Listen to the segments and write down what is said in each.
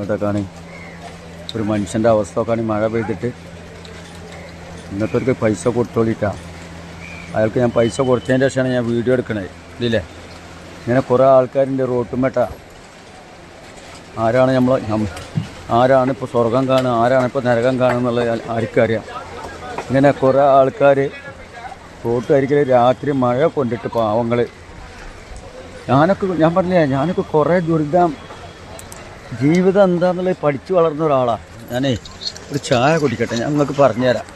ഇതൊക്കെയാണ് ഒരു മനുഷ്യന്റെ അവസ്ഥ ഒക്കെ മഴ പെയ്തിട്ട്. ഇന്നത്തെ പൈസ കൊടുത്തോളിട്ടാ. അയാൾക്ക് ഞാൻ പൈസ കൊടുത്തതിന്റെ ശേഷമാണ് ഞാൻ വീഡിയോ എടുക്കണത്. ഇതില്ലേ? ഇങ്ങനെ കുറേ ആൾക്കാരുണ്ട് റോട്ടുമേട്ട ആരാണ് നമ്മൾ ആരാണ് ഇപ്പോൾ സ്വർഗം കാണുക? ആരാണ് ഇപ്പോൾ നരകം കാണുക എന്നുള്ളത് ആർക്കും അറിയാം ഇങ്ങനെ കുറേ ആൾക്കാർ റോട്ടുകാരിക്കൽ രാത്രി മഴ കൊണ്ടിട്ട് പാവങ്ങൾ ഞാനൊക്കെ ഞാൻ പറഞ്ഞില്ലേ ഞാനൊക്കെ കുറേ ദുരിതം ജീവിതം എന്താണെന്നുള്ളത് പഠിച്ചു വളർന്ന ഒരാളാണ് ഞാനേ ഒരു ചായ കുടിക്കട്ടെ. ഞാൻ നിങ്ങൾക്ക് പറഞ്ഞുതരാം.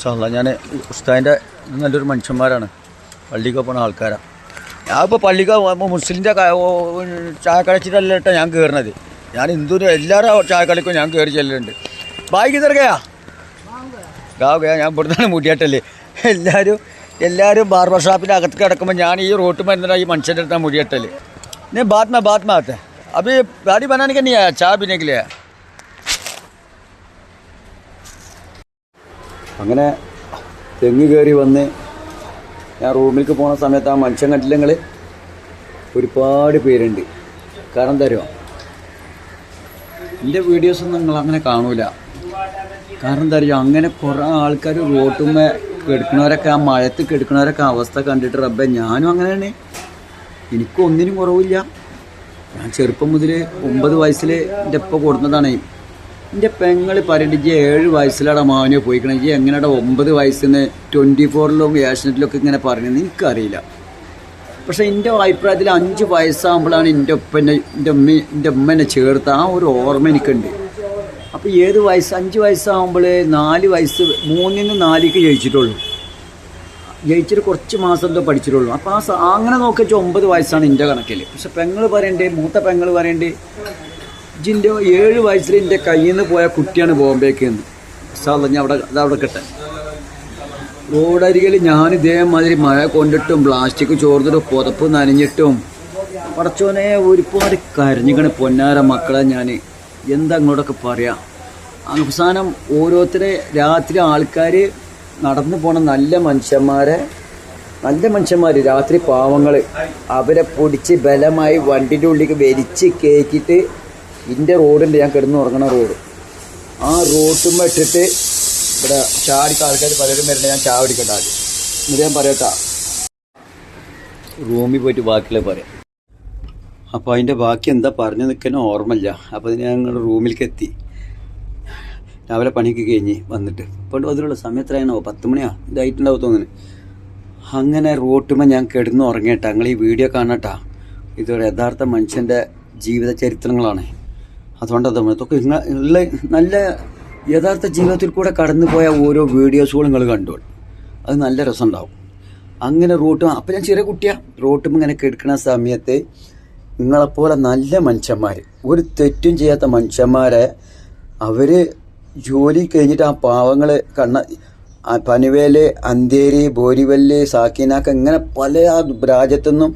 സാറല്ല ഞാൻ ഉസ്താദിന്റെ നല്ലൊരു മനുഷ്യന്മാരാണ്. പള്ളിക്ക് പോകുന്ന ആൾക്കാരാണ് ഞാൻ ഇപ്പോൾ പള്ളിക്ക് മുസ്ലിന്റെ ചായ കളിച്ചിട്ടല്ല കേട്ടോ ഞാൻ കയറണത് ഞാൻ ഹിന്ദു എല്ലാവരും ചായ കളിക്കും ഞാൻ കയറി ചെല്ലുന്നുണ്ട്. ബാക്കി തീർക്കയാ ഗാവുകയാ ഞാൻ ഇവിടുന്നാണ് മുടിയാട്ടല്ലേ എല്ലാവരും എല്ലാവരും ബാർബർ ഷാപ്പിന്റെ അകത്ത് കിടക്കുമ്പോൾ ഞാൻ ഈ റോട്ട് മരുന്നിനാണ് ഈ മനുഷ്യന്റെ അടുത്താണ് മുടിയാട്ടൽ. ഞാൻ ബാത്മാ ബാത്മാകത്തെ अभी गाड़ी बनाने का नहीं आया चाय पीने के लिए आया അങ്ങനെ തെങ്ങ് കയറി വന്ന് ഞാൻ റൂമിലേക്ക് പോണ സമയത്ത് ആ മനുഷ്യൻ കണ്ടില്ലെങ്കിൽ ഒരുപാട് പേരുണ്ട് കാരണം തരുമോ എൻ്റെ വീഡിയോസൊന്നും നിങ്ങൾ അങ്ങനെ കാണൂല കാരണം എന്താ പറയുക അങ്ങനെ കുറേ ആൾക്കാർ റോട്ടുമ്മേ കെടുക്കണവരൊക്കെ ആ മഴത്ത് കെടുക്കണവരൊക്കെ അവസ്ഥ കണ്ടിട്ട് റബ്ബെ ഞാനും അങ്ങനെയാണ് എനിക്കും ഒന്നിനും കുറവില്ല ഞാൻ ചെറുപ്പം മുതൽ ഒമ്പത് വയസ്സിൽ എന്റെ ഉപ്പ കൊടുക്കുന്നതാണ് എന്റെ പെങ്ങൾ പറയുന്നത് ഏഴ് വയസ്സിലാണ് മാവിനെ പോയിക്കണം. ഈ എങ്ങനെയാണ് ഒമ്പത് വയസ്സിൽ നിന്ന് ട്വന്റി ഫോറിലും ഏഷ്യനെറ്റിലൊക്കെ ഇങ്ങനെ പറയുന്നത് എനിക്കറിയില്ല. പക്ഷേ എന്റെ അഭിപ്രായത്തിൽ അഞ്ച് വയസ്സാകുമ്പോഴാണ് എന്റെ ഒപ്പനെ എന്റെ ഉമ്മ എന്റെ ഉമ്മനെ ചേർത്ത്. ആ ഒരു ഓർമ്മ എനിക്കുണ്ട്. അപ്പോൾ ഏത് വയസ്സ് അഞ്ച് വയസ്സാകുമ്പോൾ നാല് വയസ്സ് മൂന്നിൽ നിന്ന് നാലിക്ക് ജയിച്ചിട്ടുള്ളൂ. ജയിച്ചിട്ട് കുറച്ച് മാസം എന്തോ പഠിച്ചിട്ടുള്ളൂ. അപ്പോൾ ആ അങ്ങനെ നോക്കിച്ച് ഒമ്പത് വയസ്സാണ് എന്റെ കണക്കിൽ പക്ഷെ പെങ്ങൾ പറയണ്ടേ മൂത്ത പെങ്ങൾ പറയണ്ടേ ഇജിന്റെ ഏഴ് വയസ്സിൽ എന്റെ കയ്യിൽ നിന്ന് പോയ കുട്ടിയാണ് ബോംബേക്ക് എന്ന്. സാധാ ഞാൻ അവിടെ അതവിടെ കിട്ടെ റോഡരികിൽ ഞാൻ ഇതേമാതിരി മഴ കൊണ്ടിട്ടും പ്ലാസ്റ്റിക് ചോർന്നിട്ടും പുതപ്പ് നനഞ്ഞിട്ടും പടച്ചോനെ ഒരുപാട് കരഞ്ഞിക്കണ പൊന്നാര മക്കളെ ഞാൻ എന്താ അങ്ങോട്ടൊക്കെ പറയാം? അവസാനം ഓരോരുത്തരെ രാത്രി ആൾക്കാർ നടന്നു പോണ നല്ല മനുഷ്യന്മാരെ നല്ല മനുഷ്യന്മാർ രാത്രി പാവങ്ങൾ അവരെ പൊടിച്ച് ബലമായി വണ്ടിന്റെ ഉള്ളിലേക്ക് വലിച്ച് കയറ്റിയിട്ട് ഇന്റെ റോഡുണ്ട് ഞാൻ കിടന്നു ഉറങ്ങണ റോഡ്. ആ റോട്ടും ഇട്ടിട്ട് ഇവിടെ ചാടിക്ക ആൾക്കാർ പലരും വരണ്ട ഞാൻ ചായ പിടിക്കട്ടെ ആദ്യം. എന്നിട്ട് ഞാൻ പറയട്ടാ റൂമിൽ പോയിട്ട് ബാക്കിയുള്ള പറയാം. അപ്പോൾ അതിന്റെ ബാക്കി എന്താ പറഞ്ഞു നിൽക്കാനും ഓർമ്മയില്ല. അപ്പോൾ അതിന് ഞങ്ങൾ റൂമിലേക്ക് എത്തി. രാവിലെ പണിക്ക് കഴിഞ്ഞ് വന്നിട്ട്. പണ്ട് അതിലുള്ള സമയത്രയാണോ പത്ത് മണിയാ. ഇതായിട്ടുണ്ടാവും തോന്നുന്നു. അങ്ങനെ റോട്ടുമ്പോൾ ഞാൻ കിടന്ന് ഉറങ്ങിയിട്ടാ. നിങ്ങൾ ഈ വീഡിയോ കാണട്ടാ. ഇതൊരു യഥാർത്ഥ മനുഷ്യന്റെ ജീവിത ചരിത്രങ്ങളാണ്. അതുകൊണ്ട് അത് ഇതൊക്കെ ഉള്ള നല്ല യഥാർത്ഥ ജീവിതത്തിൽ കൂടെ കടന്നു പോയ ഓരോ വീഡിയോസുകളും നിങ്ങൾ കണ്ടോളൂ. അത് നല്ല രസമുണ്ടാവും. അങ്ങനെ റോട്ട് അപ്പം ഞാൻ ചെറിയ കുട്ടിയാണ് റോട്ടും ഇങ്ങനെ കിടക്കുന്ന സമയത്ത് നിങ്ങളെപ്പോലെ നല്ല മനുഷ്യന്മാർ ഒരു തെറ്റും ചെയ്യാത്ത മനുഷ്യന്മാരെ അവർ ജോലി കഴിഞ്ഞിട്ട് ആ പാവങ്ങൾ കണ്ണ പനുവേൽ അന്തേരി ബോരിവല്ല് സാക്കിനാക്ക് ഇങ്ങനെ പല ആ രാജ്യത്തുനിന്നും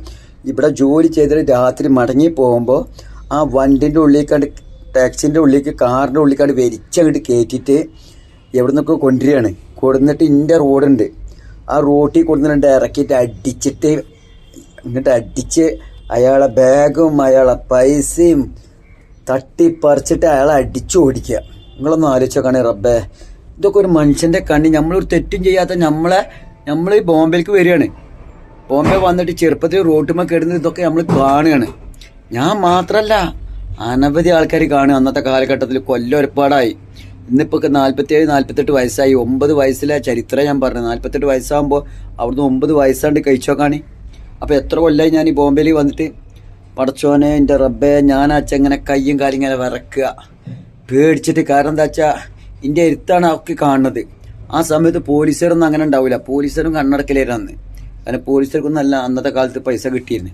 ഇവിടെ ജോലി ചെയ്തിട്ട് രാത്രി മടങ്ങി പോകുമ്പോൾ ആ വണ്ടിന്റെ ഉള്ളിലേക്കാണ്ട് ടാക്സിന്റെ ഉള്ളിലേക്ക് കാറിന്റെ ഉള്ളിലേക്കാണ്ട് വലിച്ചങ്ങോട്ട് കയറ്റിയിട്ട് എവിടെ നിന്നൊക്കെ കൊണ്ടുവരികയാണ്. കൊടുന്നിട്ട് ഇന്റെ റോഡുണ്ട്. ആ റോട്ടിൽ കൊടുന്നിട്ട് ഇറക്കിയിട്ട് അടിച്ചിട്ട് എന്നിട്ട് അടിച്ച് അയാളെ ബാഗും അയാളെ പൈസയും തട്ടിപ്പറിച്ചിട്ട് അയാളെ അടിച്ചു ഓടിക്കുക നിങ്ങളൊന്ന് കണി റബ്ബേ. ഇതൊക്കെ ഒരു മനുഷ്യന്റെ കണ്ണി. നമ്മളൊരു തെറ്റും ചെയ്യാത്ത നമ്മളെ നമ്മൾ ഈ ബോംബേക്ക് വരികയാണ്. ബോംബെ വന്നിട്ട് ചെറുപ്പത്തിൽ റോട്ടുമ്മ കിടന്ന് ഇതൊക്കെ നമ്മൾ കാണുകയാണ്. ഞാൻ മാത്രമല്ല അനവധി ആൾക്കാർ കാണുക. അന്നത്തെ കാലഘട്ടത്തിൽ കൊല്ലം ഒരുപാടായി. ഇന്നിപ്പോൾ നാൽപ്പത്തിയേഴ് നാൽപ്പത്തെട്ട് വയസ്സായി. ഒമ്പത് വയസ്സിലെ ചരിത്രം ഞാൻ പറഞ്ഞു നാൽപ്പത്തെട്ട് വയസ്സാകുമ്പോൾ അവിടുന്ന് ഒമ്പത് വയസ്സാണ്ട് കഴിച്ചോക്കാണ്. അപ്പോൾ എത്ര കൊല്ലമായി ഞാൻ ഈ ബോംബെയിൽ വന്നിട്ട്? പടച്ചോനെ എന്റെ റബ്ബെ ഞാൻ അച്ഛ ഇങ്ങനെ കയ്യും കാര്യങ്ങളെ വരക്കുക പേടിച്ചിട്ട് കാരണം എന്താ വെച്ചാൽ എന്റെ എരുത്താണ് ഒക്കെ കാണുന്നത്. ആ സമയത്ത് പോലീസുകാരൊന്നും അങ്ങനെ ഉണ്ടാവില്ല പോലീസുകാരും കണ്ണടക്കലായിരുന്നു അന്ന്. കാരണം പോലീസുകാർക്കൊന്നും അല്ല അന്നത്തെ കാലത്ത് പൈസ കിട്ടിയിരുന്നു.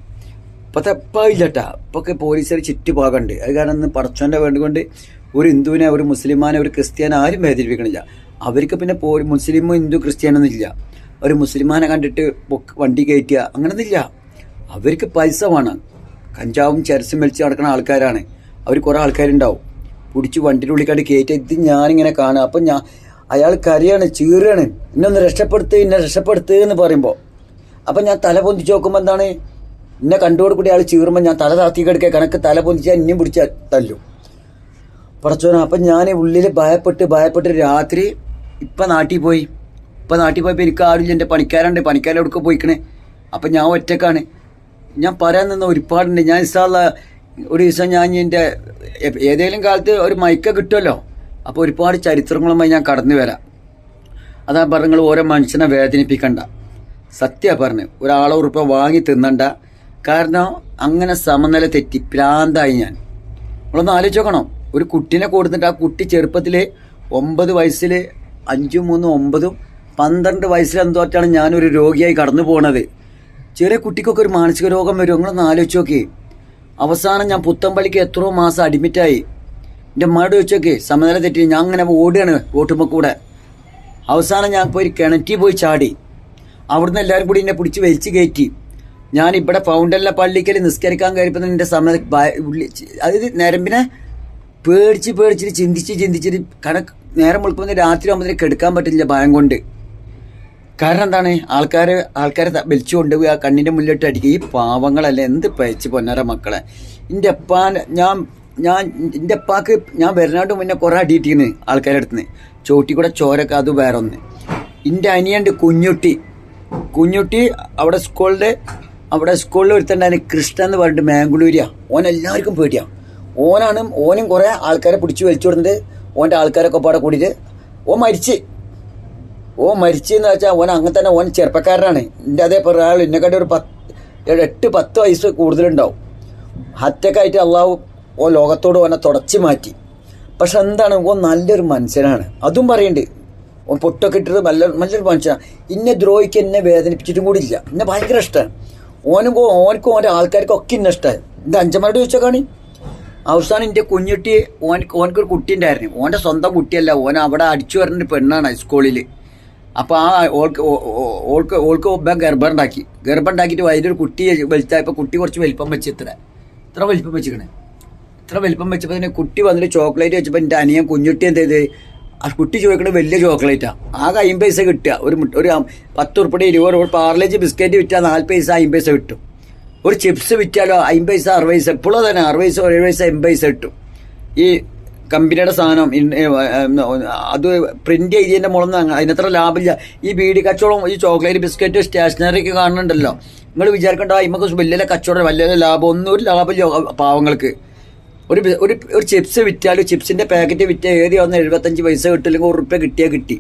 ഇപ്പോഴത്തെ ഇപ്പം ഇല്ലട്ടാ. ഇപ്പൊക്കെ പോലീസുകാർ ചുറ്റുപാകുണ്ട് അത് കാരണം ഇന്ന് പടച്ചോന്റെ വേണ്ടുകൊണ്ട് ഒരു ഹിന്ദുവിനെ ഒരു മുസ്ലിമാനെ ഒരു ക്രിസ്ത്യാനെ ആരും വേദനിപ്പിക്കണില്ല. അവർക്ക് പിന്നെ പോ മുസ്ലിമോ ഹിന്ദു ക്രിസ്ത്യാനൊന്നും ഇല്ല. ഒരു മുസ്ലിമാനെ കണ്ടിട്ട് വണ്ടി കയറ്റുക അങ്ങനൊന്നുമില്ല അവർക്ക് പൈസ വേണം. കഞ്ചാവും ചരസും വലിച്ച് നടക്കുന്ന ആൾക്കാരാണ്. അവർ കുറേ ആൾക്കാരുണ്ടാവും. പിടിച്ച് വണ്ടിയുടെ ഉള്ളിക്കാണ്ട് കയറ്റി ഇത് ഞാനിങ്ങനെ കാണുക. അപ്പം ഞാൻ അയാൾ കരയാണ് ചീറുകയാണ്. എന്നെ ഒന്ന് രക്ഷപ്പെടുത്ത് എന്നെ രക്ഷപ്പെടുത്ത് എന്ന് പറയുമ്പോൾ അപ്പം ഞാൻ തല പൊന്തിച്ച് നോക്കുമ്പോൾ എന്താണ്? എന്നെ കണ്ടോട് കൂടി അയാൾ ചീറുമ്പോൾ ഞാൻ തല താത്തി കിടക്കുക കണക്ക് തല പൊന്തിച്ചാൽ എന്നെയും പിടിച്ച് തല്ലും. പടച്ചോന അപ്പം ഞാൻ ഉള്ളിൽ ഭയപ്പെട്ട് ഭയപ്പെട്ട് രാത്രി ഇപ്പം നാട്ടിൽ പോയി. ഇപ്പം നാട്ടിൽ പോയപ്പോൾ എനിക്ക് ആരും എന്റെ പണിക്കാരുണ്ട്. പണിക്കാരെ എവിടേക്ക് പോയിക്കണേ. അപ്പം ഞാൻ ഒറ്റക്കാണ്. ഞാൻ പറയാൻ നിന്ന ഒരുപാടുണ്ട്. ഞാൻ ഇസാള്ള ഒരു ദിവസം ഞാൻ എന്റെ ഏതെങ്കിലും കാലത്ത് ഒരു മൈക്ക കിട്ടുമല്ലോ. അപ്പോൾ ഒരുപാട് ചരിത്രങ്ങളുമായി ഞാൻ കടന്നു വരാം. അതാ പറഞ്ഞങ്ങൾ ഓരോ മനുഷ്യനെ വേദനിപ്പിക്കണ്ട. സത്യ പറഞ്ഞു ഒരാളെ ഉറുപ്പ വാങ്ങി തിന്നണ്ട. കാരണം അങ്ങനെ സമനില തെറ്റി പ്രാന്തായി ഞാൻ. നമ്മളൊന്ന് ആലോചിച്ച് നോക്കണം? ഒരു കുട്ടീനെ കൊടുത്തിട്ട് ആ കുട്ടി ചെറുപ്പത്തിൽ ഒമ്പത് വയസ്സിൽ അഞ്ചും മൂന്നും ഒമ്പതും പന്ത്രണ്ട് വയസ്സിൽ എന്തോറ്റാണ് ഞാനൊരു രോഗിയായി കടന്നു പോണത്. ചെറിയ കുട്ടിക്കൊക്കെ ഒരു മാനസിക രോഗം വരും. നിങ്ങളൊന്ന് ആലോചിച്ച് നോക്കി അവസാനം ഞാൻ പുത്തമ്പള്ളിക്ക് എത്രയോ മാസം അഡ്മിറ്റായി. എന്റെ അമ്മയോട് ചോദിച്ചോക്കെ സമനില തെറ്റി ഞാൻ അങ്ങനെ ഓടുകയാണ് ഓട്ടുമ്പോൾ കൂടെ. അവസാനം ഞാൻ പോയി കിണറ്റി പോയി ചാടി. അവിടുന്ന് എല്ലാവരും കൂടി എന്നെ പിടിച്ച് വലിച്ചു കയറ്റി. ഞാൻ ഇവിടെ ഫൗണ്ടനിലെ പള്ളിക്കൽ നിസ്കരിക്കാൻ കയറിയപ്പോൾ എന്റെ സമയ അതായത് നരമ്പിനെ പേടിച്ച് പേടിച്ചിട്ട് ചിന്തിച്ച് ചിന്തിച്ചിട്ട് കണക്ക് നേരം വെളുക്കുമ്പോൾ രാത്രി ആകുമ്പോൾ കെടുക്കാൻ പറ്റില്ല ഭയം കൊണ്ട്. കാരണം എന്താണ്? ആൾക്കാർ ആൾക്കാരെ വലിച്ചു കൊണ്ടുപോയി ആ കണ്ണിന്റെ മുന്നിലിട്ട് അടിക്കുക. ഈ പാവങ്ങളല്ല എന്ത് പയച്ച് പൊന്നര മക്കളെ. എന്റെ അപ്പാൻ ഞാൻ ഞാൻ എന്റെ അപ്പാക്ക് ഞാൻ വരുന്നാണ്ട് മുന്നേ കുറേ അടിയിട്ടിരുന്നു ആൾക്കാരുടെ അടുത്ത് നിന്ന്. ചോട്ടി കൂടെ ചോരൊക്കെ അത് വേറെ ഒന്ന്. എന്റെ അനിയന്റെ കുഞ്ഞുട്ടി. കുഞ്ഞുട്ടി അവിടെ സ്കൂളിൽ അവിടെ സ്കൂളിൽ ഒരുത്തണ്ടാണ് കൃഷ്ണ എന്ന് പറഞ്ഞിട്ട് മാംഗ്ലൂരിയാ ഓൻ എല്ലാവർക്കും ഓനാണ് ഓനും കുറേ ആൾക്കാരെ പിടിച്ച് വലിച്ചു കൊടുത്തിട്ട് ഓന്റെ ആൾക്കാരൊക്കെ പാടെ കൂടിയിട്ട് ഓൻ മരിച്ച്. ഓ മരിച്ചെന്ന് വെച്ചാൽ ഓൻ അങ്ങനെ തന്നെ ഓൻ ചെറുപ്പക്കാരനാണ്. എന്റെ അതേ പറയാൾ എന്നെക്കാട്ടി ഒരു പത്ത് എട്ട് പത്ത് വയസ്സ് കൂടുതലുണ്ടാവും. ഹറ്റക്കായിട്ട് അള്ളാഹു ഓ ലോകത്തോട് ഓനെ തുടച്ചു മാറ്റി. പക്ഷെ എന്താണ്? ഓ നല്ലൊരു മനുഷ്യനാണ്. അതും പറയുന്നുണ്ട് ഓൻ പൊട്ടൊക്കെ ഇട്ടത് നല്ല നല്ലൊരു മനുഷ്യനാണ് ഇന്നെ ദ്രോഹിക്ക് എന്നെ വേദനിപ്പിച്ചിട്ടും കൂടി ഇല്ല. എന്നെ ഭയങ്കര ഇഷ്ടമാണ് ഓനും ഓനക്കും ഓന്റെ ആൾക്കാർക്കൊക്കെ ഇന്നെ ഇഷ്ടമായി എന്റെ അഞ്ചമാരോട് ചോദിച്ചാൽ കാണി അവസാനം എന്റെ കുഞ്ഞുട്ടി ഓൻ ഓനക്കൊരു കുട്ടി ഉണ്ടായിരുന്നു. ഓന്റെ സ്വന്തം കുട്ടിയല്ല. ഓൻ അവിടെ അടിച്ചു വരേണ്ട പെണ്ണാണ് ഹൈസ്കൂളിൽ അപ്പോൾ ആ ഓൾക്ക് ഓൾക്ക് ഓൾക്ക് ഒപ്പം ഗർഭം ഉണ്ടാക്കി. ഗർഭം ഉണ്ടാക്കിയിട്ട് അതിലൊരു കുട്ടി വലുതായപ്പോൾ കുട്ടി കുറച്ച് വലിപ്പം വെച്ച് ഇത്ര. ഇത്ര വലിപ്പം വെച്ചിക്കണേ ഇത്ര വലിപ്പം വെച്ചപ്പോൾ തന്നെ കുട്ടി വന്നിട്ട് ചോക്ലേറ്റ് വെച്ചപ്പോൾ എന്റെ അനിയൻ കുഞ്ഞുട്ടി എന്ത് ചെയ്ത്? ആ കുട്ടി ചോദിക്കണത് വലിയ ചോക്ലേറ്റാണ് ആകെ അമ്പത് പൈസ കിട്ടുക. ഒരു ഒരു പത്ത് ഉറുപ്പടി ഇരുപത് ഉറുപ്പ് പാർലേജ് ബിസ്ക്കറ്റ് വിറ്റാൽ നാല് പൈസ അമ്പത് പൈസ കിട്ടും. ഒരു ചിപ്സ് വിറ്റാലോ അമ്പത് പൈസ അറുപത് പൈസ എപ്പോഴും തന്നെ അറുപത് പൈസ ഏഴ് പൈസ എൺപത് പൈസ കിട്ടും. ഈ കമ്പനിയുടെ സാധനം അത് പ്രിന്റ് ചെയ്തതിന്റെ മുളന്ന് അതിനത്ര ലാഭമില്ല. ഈ ബീഡി കച്ചവടം ഈ ചോക്ലേറ്റ് ബിസ്ക്കറ്റ് സ്റ്റേഷനറി ഒക്കെ കാണുന്നുണ്ടല്ലോ. നിങ്ങൾ വിചാരിക്കേണ്ട ഇമ്മക്ക് വലിയ കച്ചവടം വലിയ ലാഭം ഒന്നും ഒരു ലാഭമില്ല പാവങ്ങൾക്ക്. ഒരു ഒരു ഒരു ചിപ്സ് വിറ്റാലും ചിപ്സിന്റെ പാക്കറ്റ് വിറ്റ ഏതി വന്ന് എഴുപത്തഞ്ച് പൈസ കിട്ടില്ലെങ്കിൽ റുപ്യ കിട്ടിയാൽ കിട്ടി.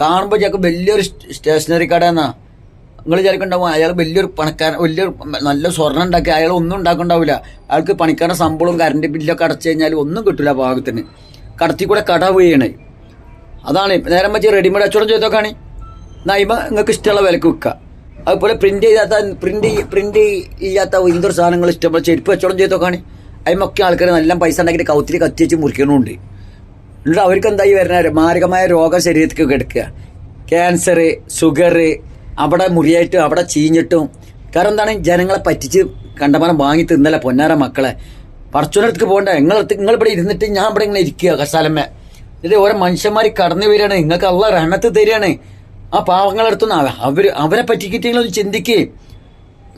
കാണുമ്പോൾ ചേക്ക് വലിയൊരു സ്റ്റേഷനറി കട എന്നാ. നിങ്ങൾ വിചാരിക്കണ്ടാവും അയാൾ വലിയൊരു പണക്കാരൻ വലിയൊരു നല്ല സ്വർണം ഉണ്ടാക്കി അയാൾ ഒന്നും ഉണ്ടാക്കണ്ടാവില്ല. അയാൾക്ക് പണിക്കാരുടെ ശമ്പളവും കറണ്ട് ബില്ലൊക്കെ അടച്ചു കഴിഞ്ഞാൽ ഒന്നും കിട്ടില്ല പാകത്തിന്. കടത്തി കൂടെ കട വീണ്. അതാണ് നേരം വെച്ച് റെഡിമെയ്ഡ് അച്ചോടം ചെയ്തൊക്കെയാണ് നൈമ നിങ്ങൾക്ക് ഇഷ്ടമുള്ള വിലക്ക് വിൽക്കുക. അതുപോലെ പ്രിന്റ് ചെയ്യാത്ത പ്രിന്റ് പ്രിന്റ് ചെയ്യാത്ത എന്തൊരു സാധനങ്ങൾ ഇഷ്ടമുള്ള ചെരുപ്പ് കച്ചവടം ചെയ്തൊക്കെയാണ് അതിമൊക്കെ ആൾക്കാർ നല്ല പൈസ ഉണ്ടാക്കിയിട്ട് കൗത്തിരി കത്തി വെച്ച് മുറിക്കണമുണ്ട് എന്നിട്ട് അവർക്ക് എന്തായി വരുന്ന മാരകമായ രോഗം ശരീരത്തിൽ കിടക്കുക. ക്യാൻസർ ഷുഗർ അവിടെ മുറിയായിട്ടും അവിടെ ചീഞ്ഞിട്ടും. കാരണം എന്താണ്? ജനങ്ങളെ പറ്റിച്ച് കണ്ടമാനം വാങ്ങി തിന്നല പൊന്നാര മക്കളെ. പറച്ചുനടുത്ത് പോകണ്ട. നിങ്ങളടുത്ത് നിങ്ങൾ ഇവിടെ ഇരുന്നിട്ട് ഞാൻ ഇവിടെ ഇങ്ങനെ ഇരിക്കുക കസാലമ്മ. ഇത് ഓരോ മനുഷ്യന്മാർ കടന്നു വരികയാണ്. നിങ്ങൾക്ക് അള്ള റഹ്മത്ത് തരികയാണ്. ആ പാവങ്ങളെടുത്തുനിന്ന് അവ- അവർ അവരെ പറ്റിക്കിട്ടെങ്കിലും ചിന്തിക്ക്.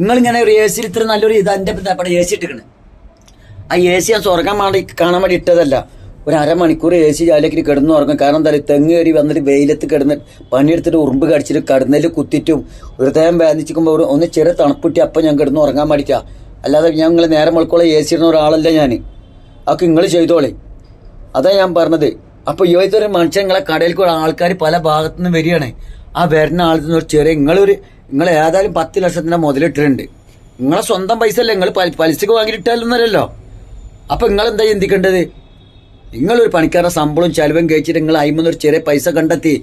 നിങ്ങളിങ്ങനെ ഒരു എ സിയിൽ ഇത്ര നല്ലൊരു ഇത് എന്റെ ഇവിടെ എ സി ഇട്ടിരിക്കണേ. ആ എ സി ഞാൻ സ്വർഗം കാണാൻ വേണ്ടി ഇട്ടതല്ല. ഒരു അരമണിക്കൂർ എ സി ജാലേക്ക് കിടന്നു ഉറങ്ങും. കാരണം എന്താ തെങ്ങ് കയറി വന്നിട്ട് വെയിലത്ത് കിടന്ന് പണിയെടുത്തിട്ട് ഉറുമ്പ് കടിച്ചിട്ട് കടന്നൽ കുത്തിറ്റും ഹൃദയം വേദനിച്ചിരിക്കുമ്പോൾ ഒന്ന് ചെറിയ തണുപ്പിട്ടി അപ്പം ഞാൻ കിടന്ന് ഉറങ്ങാൻ വേണ്ടിയിട്ടാ അല്ലാതെ ഞാൻ നിങ്ങൾ നേരം മുളക്കോളം എ സി ഇടുന്ന ഒരാളല്ല ഞാൻ അതൊക്കെ നിങ്ങൾ ചെയ്തോളെ. അതാ ഞാൻ പറഞ്ഞത്. അപ്പൊ ഇവത്തൊരു മനുഷ്യൻ നിങ്ങളെ കടയിൽ കൂടെ ആൾക്കാർ പല ഭാഗത്തു നിന്ന് വരികയാണ്. ആ വരുന്ന ആളിൽ നിന്ന് ഒരു ചെറിയ നിങ്ങളൊരു നിങ്ങൾ ഏതായാലും പത്ത് ലക്ഷത്തിന്റെ മുതലിട്ടിട്ടുണ്ട് നിങ്ങളെ സ്വന്തം പൈസ അല്ലേ നിങ്ങൾ പലിശക്ക് വാങ്ങിയിട്ടാലൊന്നല്ലോ അപ്പൊ നിങ്ങൾ എന്താ ചിന്തിക്കേണ്ടത്? നിങ്ങളൊരു പണിക്കാരുടെ ശമ്പളം ചെലവും കഴിച്ചിട്ട് നിങ്ങൾ അയിമെന്ന് ഒരു ചെറിയ പൈസ കണ്ടെത്തി.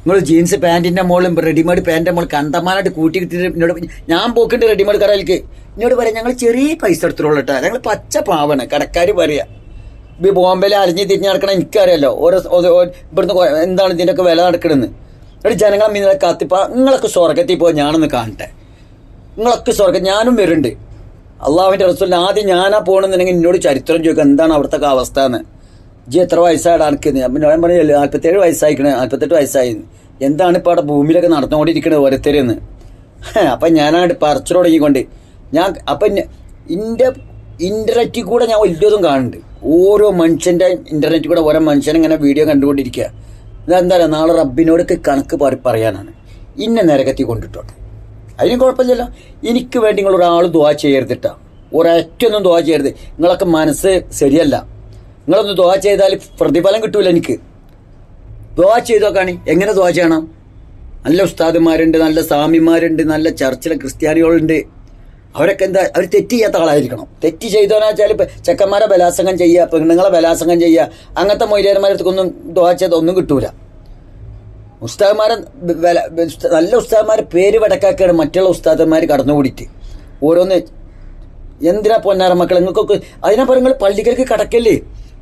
നിങ്ങൾ ജീൻസ് പാന്റിന്റെ മുകളിലും റെഡിമെയ്ഡ് പാന്റിന്റെ മുകളിൽ കണ്ടമാനായിട്ട് കൂട്ടി കിട്ടിയിട്ട് എന്നോട് ഞാൻ പോക്കിണ്ട് റെഡിമെയ്ഡ് കടയിലേക്ക്. എന്നോട് പറയാം ഞങ്ങൾ ചെറിയ പൈസ എടുത്തോളൂ കേട്ടോ ഞങ്ങൾ പച്ച പാവാണ്. കടക്കാർ പറയാ. ഈ ബോംബെയിൽ അലിഞ്ഞ് തിരിഞ്ഞ് നടക്കണ എനിക്കറിയാലോ. ഓരോ ഇവിടുന്ന് എന്താണ് ഇതിന്റെയൊക്കെ വില നടക്കണെന്ന്. എന്നിട്ട് ജനങ്ങളെ മീനെ കത്തിപ്പോ. നിങ്ങളൊക്കെ സ്വർഗത്തിൽ പോയി ഞാനൊന്ന് കാണട്ടെ. നിങ്ങളൊക്കെ സ്വർഗം ഞാനും വരുന്നുണ്ട്. അള്ളാഹുവിന്റെ റസൂലിന് ആദ്യം ഞാനാ പോകണമെന്നുണ്ടെങ്കിൽ എന്നോട് ചരിത്രം ചോദിക്കുക എന്താണ് അവിടുത്തെ അവസ്ഥ എന്ന്. ജി എത്ര വയസ്സായിട്ട് അനക്കുന്നത് അപ്പം ഞാൻ പറഞ്ഞില്ല നാൽപ്പത്തേഴ് വയസ്സായിക്കണേ നാൽപ്പത്തെട്ട് വയസ്സായി. എന്താണ് ഇപ്പോൾ അവിടെ ഭൂമിയിലൊക്കെ നടന്നുകൊണ്ടിരിക്കണത് ഓരോരുത്തരെന്ന്? അപ്പം ഞാനാണ് പറിച്ചു തുടങ്ങിക്കൊണ്ട് ഞാൻ അപ്പം ഇന്റെ ഇന്റർനെറ്റിൽ കൂടെ ഞാൻ വലിയതും കാണുന്നുണ്ട്. ഓരോ മനുഷ്യന്റെ ഇന്റർനെറ്റിൽ കൂടെ ഓരോ മനുഷ്യൻ ഇങ്ങനെ വീഡിയോ കണ്ടുകൊണ്ടിരിക്കുക ഇതെന്താ നാളെ റബ്ബിനോടൊക്കെ കണക്ക് പറി പറയാനാണ്. ഇന്ന നരകത്തി കൊണ്ടിട്ടോട്ടെ. അതിന് കുഴപ്പമില്ലല്ലോ. എനിക്ക് വേണ്ടി നിങ്ങൾ ഒരാൾ ദുവാ ചെയ്യരുതിട്ടാ ഒരൊറ്റൊന്നും ദുവാ ചെയ്യരുത്. നിങ്ങളൊക്കെ മനസ്സ് ശരിയല്ല. നിങ്ങളൊന്ന് ദുവാ ചെയ്താൽ പ്രതിഫലം കിട്ടൂല എനിക്ക്. ദുവാ ചെയ്തോക്കാണി എങ്ങനെ ദുവാ ചെയ്യണം? നല്ല ഉസ്താദുമാരുണ്ട് നല്ല സ്വാമിമാരുണ്ട് നല്ല ചർച്ചിലെ ക്രിസ്ത്യാനികളുണ്ട്. അവരൊക്കെ എന്താ അവർ തെറ്റ് ചെയ്യാത്ത ആളായിരിക്കണം. തെറ്റ് ചെയ്തോന്ന് വെച്ചാൽ ചെക്കന്മാരെ ബലാസംഗം ചെയ്യുക പെണ്ണുങ്ങളെ ബലാസംഗം ചെയ്യുക അങ്ങനത്തെ മൊയ്ലിയന്മാരുടെ അടുത്തൊന്നും ദുവാ ചെയ്തൊന്നും കിട്ടൂല. ഉസ്താദന്മാരെ നല്ല ഉസ്താദന്മാരെ പേര് വടക്കാക്കാണ് മറ്റുള്ള ഉസ്താദന്മാർ കടന്നുകൂടിയിട്ട്. ഓരോന്ന് എന്തിനാ പൊന്നാറ മക്കൾ നിങ്ങൾക്കൊക്കെ അതിനെ പറയും നിങ്ങൾ പള്ളികൾക്ക് കടക്കല്ലേ?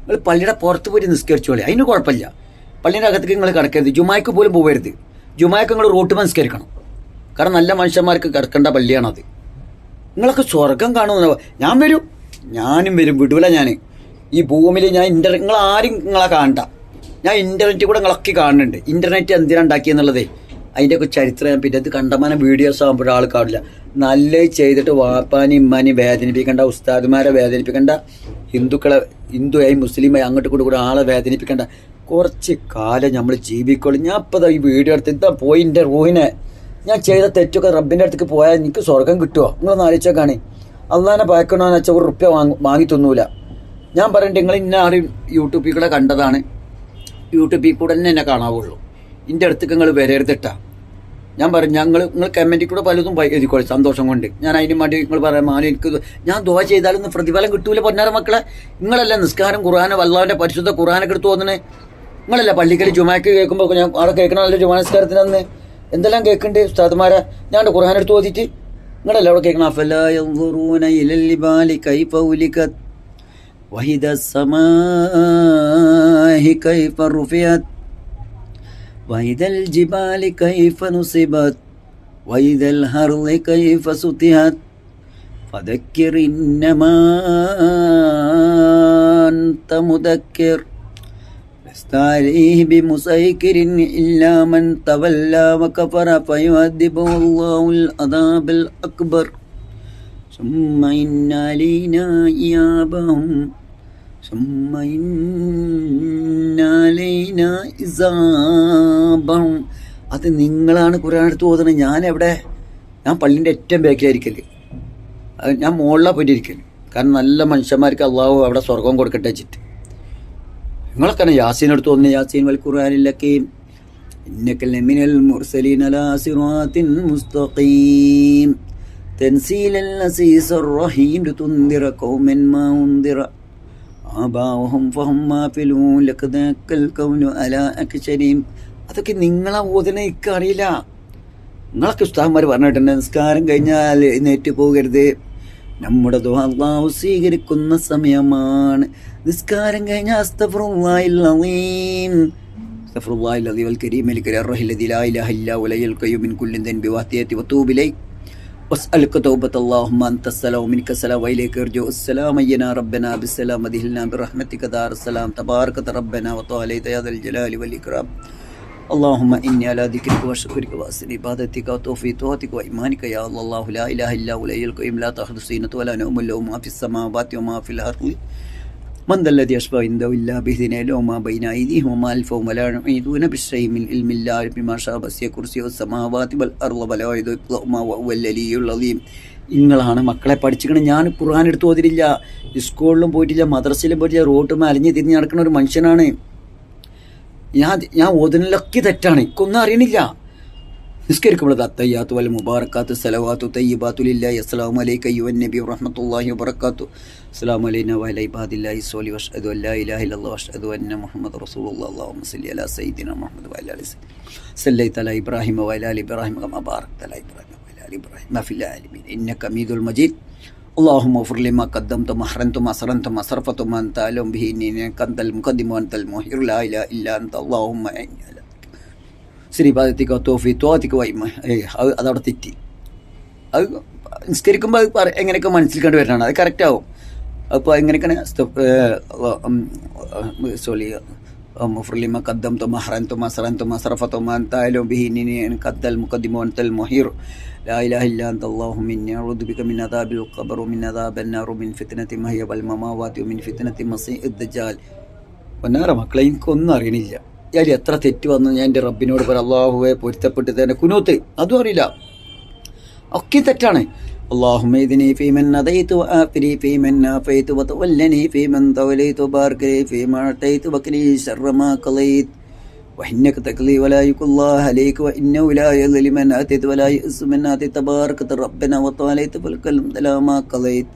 നിങ്ങൾ പള്ളിയുടെ പുറത്ത് പോയി നിസ്കരിച്ചോളി. അതിന് കുഴപ്പമില്ല. പള്ളിയുടെ അകത്തേക്ക് നിങ്ങൾ കിടക്കരുത്. ജുമായ്ക്ക് പോലും പോകരുത് ജുമായ്ക്ക് നിങ്ങൾ റോട്ട് നിസ്കരിക്കണം. കാരണം നല്ല മനുഷ്യന്മാർക്ക് കിടക്കേണ്ട പള്ളിയാണത്. നിങ്ങളൊക്കെ സ്വർഗം കാണുമെന്ന് ഞാൻ വരും. ഞാനും വരും. വിടൂല ഞാൻ ഈ ഭൂമിയിൽ ഞാൻ ഇന്റർ നിങ്ങൾ ആരും നിങ്ങളെ കാണണ്ട. ഞാൻ ഇന്റർനെറ്റ് കൂടെ നിങ്ങളൊക്കെ കാണുന്നുണ്ട്. ഇന്റർനെറ്റ് എന്തിനാണ് ഉണ്ടാക്കിയെന്നുള്ളതേ. അതിന്റെയൊക്കെ ചരിത്രം ഞാൻ പിന്നെ ഇത് കണ്ടമാനം വീഡിയോസ് ആകുമ്പോൾ ഒരാൾ കാണില്ല. നല്ല ചെയ്തിട്ട് വാപ്പാനി ഇമ്മാനി വേദനിപ്പിക്കേണ്ട ഉസ്താദുമാരെ വേദനിപ്പിക്കേണ്ട ഹിന്ദുക്കളെ ഹിന്ദുവായി മുസ്ലിമായി അങ്ങോട്ട് കൂടെ കൂടെ ആളെ വേദനിപ്പിക്കേണ്ട. കുറച്ച് കാലം നമ്മൾ ജീവിക്കുള്ളൂ. ഞാൻ ഇപ്പോൾ ഈ വീഡിയോ എടുത്ത് ഇതാ പോയി എന്റെ റൂഹിനെ. ഞാൻ ചെയ്ത തെറ്റൊക്കെ റബ്ബിന്റെ അടുത്തേക്ക് പോയാൽ എനിക്ക് സ്വർഗം കിട്ടുമോ നിങ്ങളൊന്ന് ആലോചിച്ചേക്കാണേ. അള്ളാനെ ഭയക്കണമെന്ന് വെച്ചാൽ ഒരു റുപ്യ വാങ്ങി വാങ്ങി ഞാൻ പറയട്ടെ നിങ്ങൾ ഇന്ന ആരും യൂട്യൂബിൽ കൂടെ കണ്ടതാണ്. യൂട്യൂബിൽ കൂടെ തന്നെ എന്നെ കാണാവുള്ളൂ. എന്റെ അടുത്തേക്ക് നിങ്ങൾ വരരുതിട്ട. ഞാൻ പറഞ്ഞു ഞങ്ങൾ നിങ്ങൾ കമന്റിൽ കൂടെ പലതും എഴുതിക്കോളി സന്തോഷം കൊണ്ട്. ഞാൻ അതിന് വേണ്ടി നിങ്ങൾ പറയാം മാനു എനിക്ക് ഞാൻ ദോ ചെയ്താലും ഒന്നും പ്രതിഫലം കിട്ടൂല പൊന്നാര മക്കളെ. നിങ്ങളല്ല നിസ്കാരം ഖുറാന വല്ലാതെ പരിശുദ്ധ ഖുറാനൊക്കെ എടുത്തു തോന്നണേ നിങ്ങളല്ല പള്ളിക്കൽ ജുമാക്ക് കേൾക്കുമ്പോൾ ഞാൻ അവിടെ ജുമാ നിസ്കാരത്തിന് ജുമാനസ്കാരത്തിനന്ന് എന്തെല്ലാം കേൾക്കുന്നുണ്ട് ഉസ്താദ്മാരെ? ഞാൻ ഖുർആൻ എടുത്ത് ഓതിയിട്ട്. നിങ്ങളല്ല അവിടെ കേൾക്കണം? അഫലൂന വഹിദ സമാഹി وإذا الجبال كيف نصبت وإذا الأرض كيف سطحت فذكر إنما أنت مذكر لست عليه بمسيكر إلا من تولى وكفر فيعذبه الله العذاب الأكبر ثم إن علينا إيابهم ثم إن علينا إزابهم അത് നിങ്ങളാണ് ഖുർആൻ എടുത്ത് ഓതുന്നത് ഞാൻ എവിടെ ഞാൻ പള്ളിൻ്റെ ഏറ്റവും ബാക്കിലായിരിക്കല് അത് ഞാൻ മുകളിലാണ് പോയിട്ടിരിക്കല് കാരണം നല്ല മനുഷ്യന്മാർക്ക് അള്ളാഹു അവിടെ സ്വർഗം കൊടുക്കട്ടെ വെച്ചിട്ട് നിങ്ങളൊക്കെ യാസീൻ എടുത്ത് തോന്നുന്നു യാസീൻ വൽ ഖുർആനിലൊക്കെയും إنك لمن المرسلين على صراط مستقيم تنزيل العزيز الرحيم لتنذر قوما ما انذر آباؤهم فهم غافلون لقد ذاك الكون على أكثرهم അതൊക്കെ നിങ്ങളെ ഓതന അറിയില്ല നിങ്ങളൊക്കെ ഉസ്താഹന്മാർ പറഞ്ഞിട്ടുണ്ട് നിസ്കാരം കഴിഞ്ഞാൽ എഴുന്നേറ്റ് പോകരുത് നമ്മുടെ ദുആ അള്ളാഹു സ്വീകരിക്കുന്ന സമയമാണ് നിസ്കാരം കഴിഞ്ഞാൽ അസ്തഫറുല്ലാഹിൽ അളീം അസ്തഫറുല്ലാഹിൽ അളീം വൽ കരീം അൽ കരീം അർറഹിൽ ലദി ലാ ഇലാഹ ഇല്ലാ ഹുവ ലയ്യുൽ ഖയ്യൂം أسألك توبة اللهم أنت السلام منك السلام وإليك أرجو السلام. أينا ربنا بالسلام أدهلنا برحمتك دار السلام. تبارك ربنا وطاليت يا ذا الجلال والإكرام. اللهم إني على ذكرك وشكرك وأسر عبادتك وتوفي وإيمانك يا الله. لا إله إلا هو الحي القيوم. لا تأخذ سينة ولا نوم إلا ما في السماوات وما في الأرض. من ذا الذي يشفع عنده إلا بإذنه له ما بين أيديهم وما خلفهم ولا يعيدون بشيء من علم الله بما شاء وسع كرسيه السماوات والأرض ولا يؤوده ما وهو العلي العظيم നിങ്ങളാണ് മക്കളെ പഠിച്ചിക്കണം ഞാൻ ഖുർആൻ എടുത്ത് ഓതിരില്ല സ്കൂളിലും പോയിട്ടില്ല മദ്രസയിലും പോയിട്ടില്ല റോട്ടും അലിഞ്ഞ് തിരിഞ്ഞ് നടക്കുന്ന ഒരു മനുഷ്യനാണ് ഞാൻ ഞാൻ ഓതുനിലൊക്കെ തെറ്റാണ് എനിക്കൊന്നും അറിയണില്ല نذكرك برضا التيات والمباركات الصلوات الطيبات لله. السلام عليك أيها النبي ورحمة الله وبركاته. السلام علينا وعلى عباد الله الصالح وأشهد أن لا إله إلا الله وأشهد أن محمد رسول الله. اللهم صل على سيدنا محمد وعلى آله صليت على إبراهيم وعلى آل إبراهيم كما باركت على إبراهيم وعلى آل إبراهيم. ما في العالمين إنك حميد المجيد اللهم اغفر لي ما قدمت ما حرمت ما سرنت ما صرفت ما أنت أعلم به. إنك أنت المقدم وأنت المؤخر لا إله إلا أنت. اللهم أعني على ശ്രീപാദത്തിക്ക തോഫി തോത്തിക്ക വൈമ അത് അതവിടെ തെറ്റി അത് നിസ്കരിക്കുമ്പോൾ അത് പറ എങ്ങനെയൊക്കെ മനസ്സിൽ കണ്ട് വരണതാണ് അത് കറക്റ്റ് ആവും അപ്പോൾ എങ്ങനെയൊക്കെയാണ് സോറി ومغفر لما قدمت وما أحرنت وما أسررت وما أسرفت وما أنت أعلم به إنني أنك أنت المقدم وأنت المهير لا إله إلا أنت اللهم إني أعوذ بك من عذاب القبر ومن عذاب النار ومن فتنة المحيا والممات ومن فتنة المسيح الدجال പൊന്നാറ മക്കളെ എനിക്കൊന്നും അറിയണില്ല ഞാൻ എത്ര തെറ്റ് വന്നു ഞാൻ എൻ്റെ റബ്ബിനോട് പറ അള്ളാഹുവെ പൊരുത്തപ്പെട്ട് തന്നെ കുനൂത്ത് അതും അറിയില്ല ഒക്കെ തെറ്റാണ് اللهم اهدني فيمن هديت وآفني فيمن عافيت وتولني فيمن توليت وبارك لي فيما أعطيت وقني شر ما قضيت وإنك تقضي ولا يقضى الله عليك وإنه لا يضل من آتيت ولا يئس من آتيت تبارك ربنا وطاليت فلك لا ما قضيت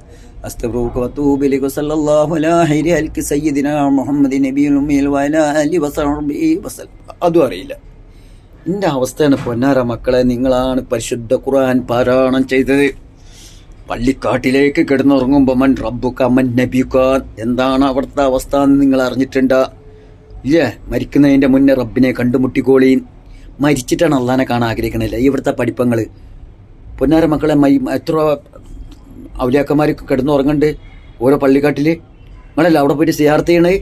أستغفرك وأتوب إليك وصلى الله على خير خلق سيدنا محمد نبي الأمي وعلى آله وصحبه وسلم അതും അറിയില്ല എൻ്റെ അവസ്ഥയാണ് പൊന്നാര മക്കളെ നിങ്ങളാണ് പരിശുദ്ധ ഖുർആൻ പാരായണം ചെയ്തത് പള്ളിക്കാട്ടിലേക്ക് കിടന്നുറങ്ങുമ്പോൾ മൻ റബ്ബുക്ക മൻ നബിക്കാൻ എന്താണ് അവിടുത്തെ അവസ്ഥ എന്ന് നിങ്ങൾ അറിഞ്ഞിട്ടുണ്ടാ ഇല്ലേ മരിക്കുന്നതിൻ്റെ മുന്നേ റബ്ബിനെ കണ്ടുമുട്ടിക്കോളീൻ മരിച്ചിട്ടാണ് അള്ളാനെ കാണാൻ ആഗ്രഹിക്കണില്ല ഇവിടുത്തെ പഠിപ്പങ്ങൾ പൊന്നാര മക്കളെ മൈ എത്ര ഔലിയാക്കന്മാർ കിടന്നുറങ്ങണ്ട് ഓരോ പള്ളിക്കാട്ടിൽ നിങ്ങളല്ല അവിടെ പോയിട്ട് സിയാർത്ത് ചെയ്യണേ.